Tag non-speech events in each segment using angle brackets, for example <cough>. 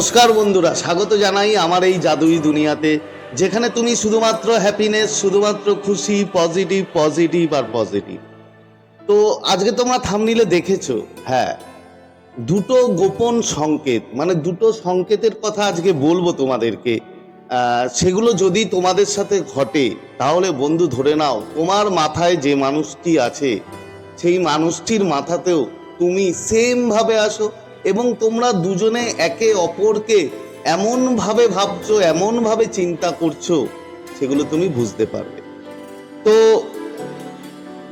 নমস্কার বন্ধুরা, স্বাগত জানাই আমার এই জাদুই দুনিয়াতে, যেখানে তুমি শুধুমাত্র হ্যাপিনেস শুধুমাত্র খুশি পজিটিভ পজিটিভ আর পজিটিভ তো আজকে তোমরা থামনিলে দেখেছ হ্যাঁ দুটো গোপন সংকেত মানে দুটো সংকেতের কথা আজকে বলব তোমাদেরকে সেগুলো যদি তোমাদের সাথে ঘটে, তাহলে বন্ধু ধরে নাও, তোমার মাথায় যে মানুষটি আছে, সেই মানুষটির মাথাতেও তুমি সেমভাবে আসো। এবং তোমরা দুজনে একে অপরকে এমনভাবে ভাবছ, এমনভাবে চিন্তা করছ, সেগুলো তুমি বুঝতে পারবে। তো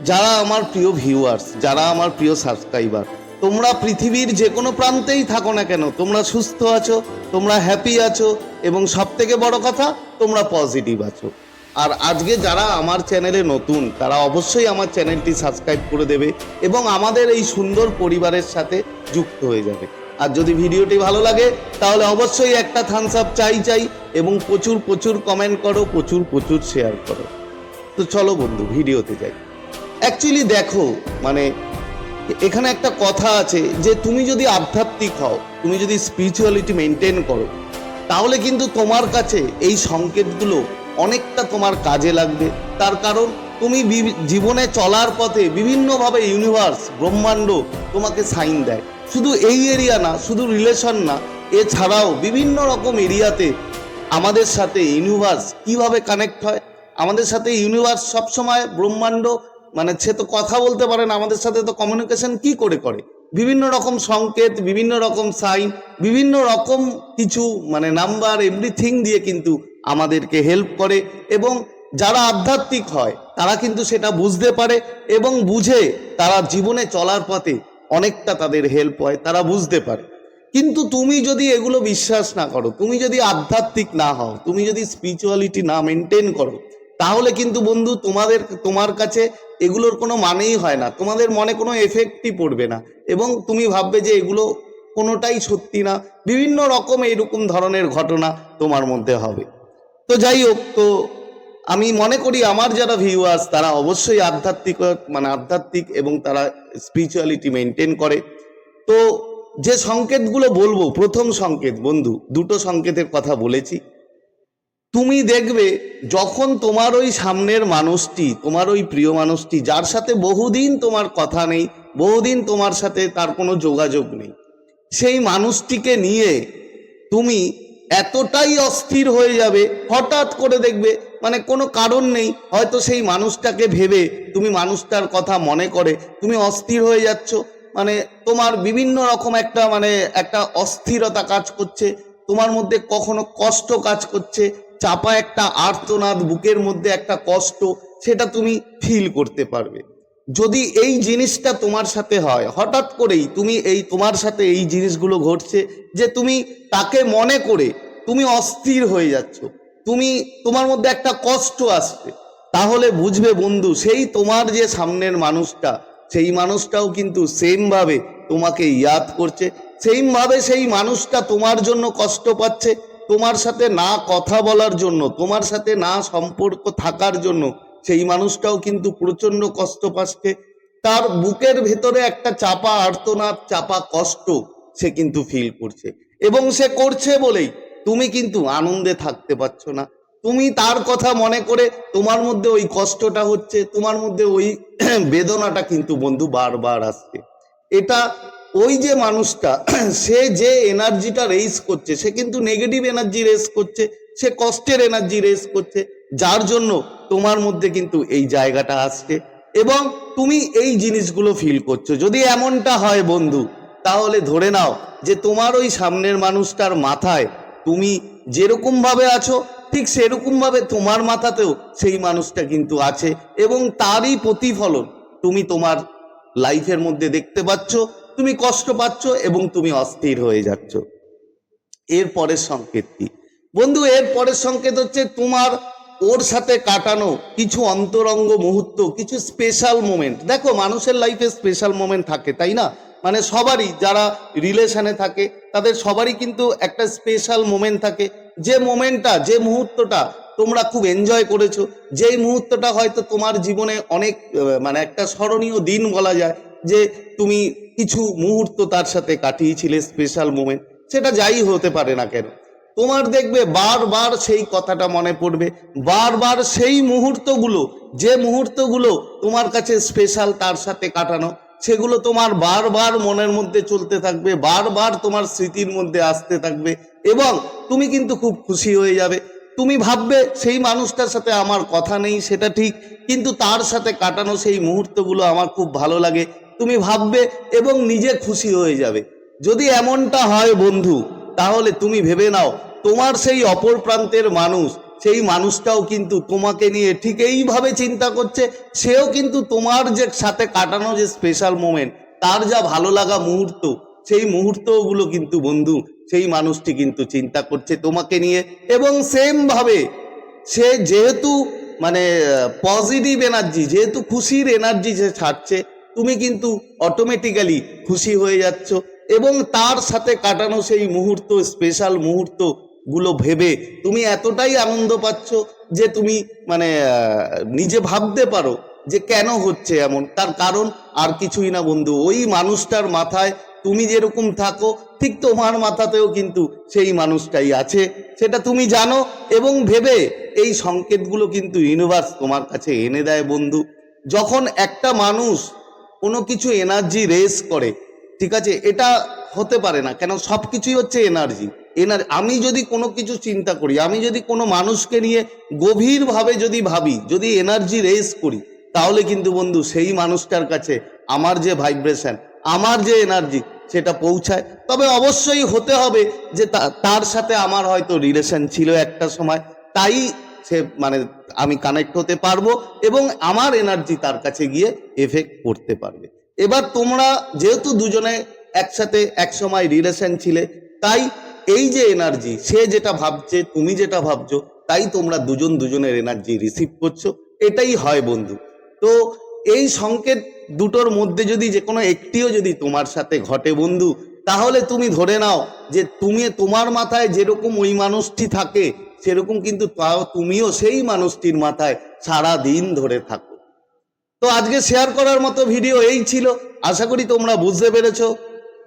যারা আমার প্রিয় ভিউয়ার্স যারা আমার প্রিয় সাবস্ক্রাইবার তোমরা পৃথিবীর যে কোনো প্রান্তেই থাকো না কেন, তোমরা সুস্থ আছো, তোমরা হ্যাপি আছো, এবং সব থেকে বড় কথা, তোমরা পজিটিভ আছো। আর আজকে যারা আমার চ্যানেলে নতুন, তারা অবশ্যই আমার চ্যানেলটি সাবস্ক্রাইব করে দেবে এবং আমাদের এই সুন্দর পরিবারের সাথে যুক্ত হয়ে যাবে। আর যদি ভিডিওটি ভালো লাগে, তাহলে অবশ্যই একটা থামস আপ চাই চাই এবং প্রচুর প্রচুর কমেন্ট করো, প্রচুর প্রচুর শেয়ার করো। তো চলো বন্ধু, ভিডিওতে যাই। অ্যাকচুয়ালি দেখো মানে এখানে একটা কথা আছে যে তুমি যদি আধ্যাত্মিক হও, তুমি যদি স্পিরিচুয়ালিটি মেনটেন করো, তাহলে কিন্তু তোমার কাছে এই সংকেতগুলো অনেকটা তোমার কাজে লাগবে। তার কারণ তুমি জীবনে চলার পথে বিভিন্নভাবে ইউনিভার্স ব্রহ্মাণ্ড তোমাকে সাইন দেয়। শুধু এই এরিয়া না, শুধু রিলেশন না, এছাড়াও বিভিন্ন রকম এরিয়াতে আমাদের সাথে ইউনিভার্স কীভাবে কানেক্ট হয়? আমাদের সাথে ইউনিভার্স সবসময় ব্রহ্মাণ্ড মানে সে তো কথা বলতে পারে না, আমাদের সাথে তো কমিউনিকেশন কি করে করে? বিভিন্ন রকম সংকেত, বিভিন্ন রকম সাইন বিভিন্ন রকম কিছু মানে নাম্বার এভরিথিং দিয়ে কিন্তু আমাদেরকে হেল্প করে এবং যারা আধ্যাত্মিক হয়, তারা কিন্তু সেটা বুঝতে পারে এবং বুঝে তারা জীবনে চলার পথে অনেকটা তাদের হেল্প হয়, তারা বুঝতে পারে। কিন্তু তুমি যদি এগুলো বিশ্বাস না করো, তুমি যদি আধ্যাত্মিক না হও, তুমি যদি স্পিরিচুয়ালিটি না মেনটেন করো তাহলে কিন্তু বন্ধু তোমাদের, তোমার কাছে এগুলোর কোনো মানেই হয় না। তোমাদের মনে কোনো এফেক্টই পড়বে না। এবং তুমি ভাববে যে এগুলো কোনোটাই সত্যি না। বিভিন্ন রকম এরকম ধরনের ঘটনা তোমার মধ্যে হবে। তো যাই হোক, তো আমি মনে করি আমার যারা ভিউয়ার্স তারা অবশ্যই আধ্যাত্মিক মানে আধ্যাত্মিক এবং তারা স্পিরিচুয়ালিটি মেনটেন করে। তো যে সংকেতগুলো বলব, প্রথম সংকেত বন্ধু, দুটো সংকেতের কথা বলেছি। তুমি দেখবে যখন তোমার ওই সামনের মানুষটি, তোমার ওই প্রিয় মানুষটি, যার সাথে বহুদিন তোমার কথা নেই, বহুদিন তোমার সাথে তার কোনো যোগাযোগ নেই, সেই মানুষটিকে নিয়ে তুমি এতটাই অস্থির হয়ে যাবে, হঠাৎ করে দেখবে মানে কোনো কারণ নেই, হয়তো সেই মানুষটাকে ভেবে তুমি মানুষটার কথা মনে করে, তুমি অস্থির হয়ে যাচ্ছ মানে তোমার বিভিন্ন রকম একটা মানে একটা অস্থিরতা কাজ করছে, তোমার মধ্যে কখনো কষ্ট কাজ করছে চাপা একটা আর্তনাদ, বুকের মধ্যে একটা কষ্ট, সেটা তুমি ফিল করতে পারবে। যদি এই জিনিসটা তোমার সাথে হয়, হঠাৎ করেই তুমি এই, তোমার সাথে এই জিনিসগুলো ঘটছে যে তুমি তাকে মনে করে তুমি অস্থির হয়ে যাচ্ছ, তুমি, তোমার মধ্যে একটা কষ্ট আসছে, তাহলে বুঝবে বন্ধু, সেই তোমার যে সামনের মানুষটা, সেই মানুষটাও কিন্তু সেমভাবে তোমাকে ইয়াদ করছে সেম ভাবে সেই মানুষটা তোমার জন্য কষ্ট পাচ্ছে তোমার সাথে না কথা বলার জন্য, তোমার সাথে না সম্পর্ক থাকার জন্য, সেই মানুষটাও কিন্তু প্রচণ্ড কষ্ট পাচ্ছে। তার বুকের ভেতরে একটা চাপা আর্তনাদ, চাপা কষ্ট সে কিন্তু ফিল করছে। এবং সে করছে বলেই তুমি কিন্তু আনন্দে থাকতে পারছ না। তুমি তার কথা মনে করে তোমার মধ্যে ওই কষ্টটা হচ্ছে, তোমার মধ্যে ওই <clears throat> বেদনাটা কিন্তু বন্ধু বারবার আসছে। এটা ওই যে মানুষটা, <clears throat> সে যে এনার্জিটা রেস করছে, সে কিন্তু নেগেটিভ এনার্জি রেস করছে, সে কষ্টের এনার্জি রেস করছে, যার জন্য তোমার মধ্যে কিন্তু এই জায়গাটা আসছে। এবং তুমি এই জিনিসগুলো ফিল করছ। যদি এমনটা হয় বন্ধু, তাহলে ধরে নাও যে তোমার ওই সামনের মানুষটার মাথায় তুমি যেরকম ভাবে আছো, ঠিক সেরকম ভাবে তোমার মাথাতেও সেই মানুষটা কিন্তু আছে এবং তারই প্রতিফলন তুমি তোমার লাইফের মধ্যে দেখতে পাচ্ছ। তুমি কষ্ট পাচ্ছ এবং তুমি অস্থির হয়ে যাচ্ছ। এর পরের সংকেত কি বন্ধু এর পরের সংকেত হচ্ছে তোমার ওর সাথে কাটানো কিছু অন্তরঙ্গ মুহূর্ত, কিছু স্পেশাল মোমেন্ট দেখো, মানুষের লাইফে স্পেশাল মোমেন্ট থাকে, তাই না? মানে সবারই, যারা রিলেশনে থাকে, তাদের সবারই কিন্তু একটা স্পেশাল মোমেন্ট থাকে। যে মোমেন্টটা যে মুহূর্তটা তোমরা খুব এনজয় করেছ, যেই মুহূর্তটা হয়তো তোমার জীবনে অনেক মানে একটা স্মরণীয় দিন বলা যায়, যে তুমি কিছু মুহূর্ত তার সাথে কাটিয়েছিলে স্পেশাল মোমেন্ট সেটা যাই হতে পারে না কেন। তোমার দেখবে বারবার সেই কথাটা মনে পড়বে, বারবার সেই মুহূর্তগুলো, যে মুহূর্তগুলো তোমার কাছে স্পেশাল তার সাথে কাটানো, সেগুলো তোমার বারবার মনের মধ্যে চলতে থাকবে, বারবার তোমার স্মৃতির মধ্যে আসতে থাকবে এবং তুমি কিন্তু খুব খুশি হয়ে যাবে। তুমি ভাববে, সেই মানুষটার সাথে আমার কথা নেই, সেটা ঠিক, কিন্তু তার সাথে কাটানো সেই মুহূর্তগুলো আমার খুব ভালো লাগে। তুমি ভাববে এবং নিজে খুশি হয়ে যাবে। যদি এমনটা হয় বন্ধু, তাহলে তুমি ভেবে নাও, তোমার সেই অপর প্রান্তের মানুষ, সেই মানুষটাও কিন্তু তোমাকে নিয়ে ঠিক এইভাবে চিন্তা করছে, সেও কিন্তু তোমার যে সাথে কাটানো যে স্পেশাল মোমেন্ট তার যা ভালো লাগা মুহূর্ত, সেই মুহূর্তগুলো কিন্তু বন্ধু, সেই মানুষটি কিন্তু চিন্তা করছে তোমাকে নিয়ে। এবং সেমভাবে সে যেহেতু মানে পজিটিভ এনার্জি যেহেতু খুশির এনার্জি সে ছাড়ছে তুমি কিন্তু অটোমেটিক্যালি খুশি হয়ে যাচ্ছ। এবং তার সাথে কাটানো সেই মুহূর্ত স্পেশাল মুহূর্তগুলো ভেবে তুমি এতটাই আনন্দ পাচ্ছ যে তুমি মানে নিজে ভাবতে পারো যে কেন হচ্ছে এমন। তার কারণ আর কিছুই না বন্ধু, ওই মানুষটার মাথায় তুমি যেরকম থাকো, ঠিক তোমার মাথাতেও কিন্তু সেই মানুষটাই আছে। সেটা তুমি জানো এবং ভেবে এই সংকেতগুলো কিন্তু ইউনিভার্স তোমার কাছে এনে দেয় বন্ধু। যখন একটা মানুষ কোনো কিছু এনার্জি রেস করে, ঠিক আছে? এটা হতে পারে না, কেন সব কিছুই হচ্ছে এনার্জি এনার আমি যদি কোনো কিছু চিন্তা করি, আমি যদি কোনো মানুষকে নিয়ে গভীরভাবে যদি ভাবি, যদি এনার্জি রেস করি, তাহলে কিন্তু বন্ধু সেই মানুষটার কাছে আমার যে ভাইব্রেশন আমার যে এনার্জি সেটা পৌঁছায়। তবে অবশ্যই হতে হবে যে তার সাথে আমার হয়তো রিলেশন ছিল একটা সময়, তাই সে মানে আমি কানেক্ট হতে পারব এবং আমার এনার্জি তার কাছে গিয়ে এফেক্ট করতে পারবে। এবার তোমরা যেহেতু দুজনে একসাথে এক সময় রিলেশন ছিলে, তাই এই যে এনার্জি সে যেটা ভাবছে, তুমি যেটা ভাবছ, তাই তোমরা দুজন দুজনের এনার্জি রিসিভ করছ। এটাই হয় বন্ধু। তো এই সংকেত দুটোর মধ্যে যদি যে কোনো একটিও যদি তোমার সাথে ঘটে বন্ধু, তাহলে তুমি ধরে নাও যে তুমি তোমার মাথায় যেরকম ওই মানুষটি থাকে সেরকম কিন্তু তাও তুমিও সেই মানুষটির মাথায় সারা দিন ধরে থাকো। তো আজকে শেয়ার করার মতো ভিডিও এই ছিল। আশা করি তোমরা বুঝতে পেরেছ।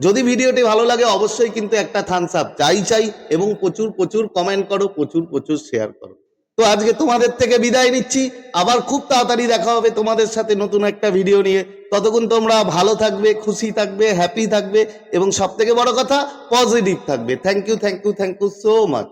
যদি ভিডিওটি ভালো লাগে, অবশ্যই কিন্তু একটা থামস আপ চাই চাই এবং প্রচুর প্রচুর কমেন্ট করো, প্রচুর প্রচুর শেয়ার করো। তো আজকে তোমাদের থেকে বিদায় নিচ্ছি। আবার খুব তাড়াতাড়ি দেখা হবে তোমাদের সাথে নতুন একটা ভিডিও নিয়ে। ততক্ষণ তোমরা ভালো থাকবে, খুশি থাকবে হ্যাপি থাকবে এবং সব থেকে বড় কথা পজিটিভ থাকবে। Thank you thank you thank you so much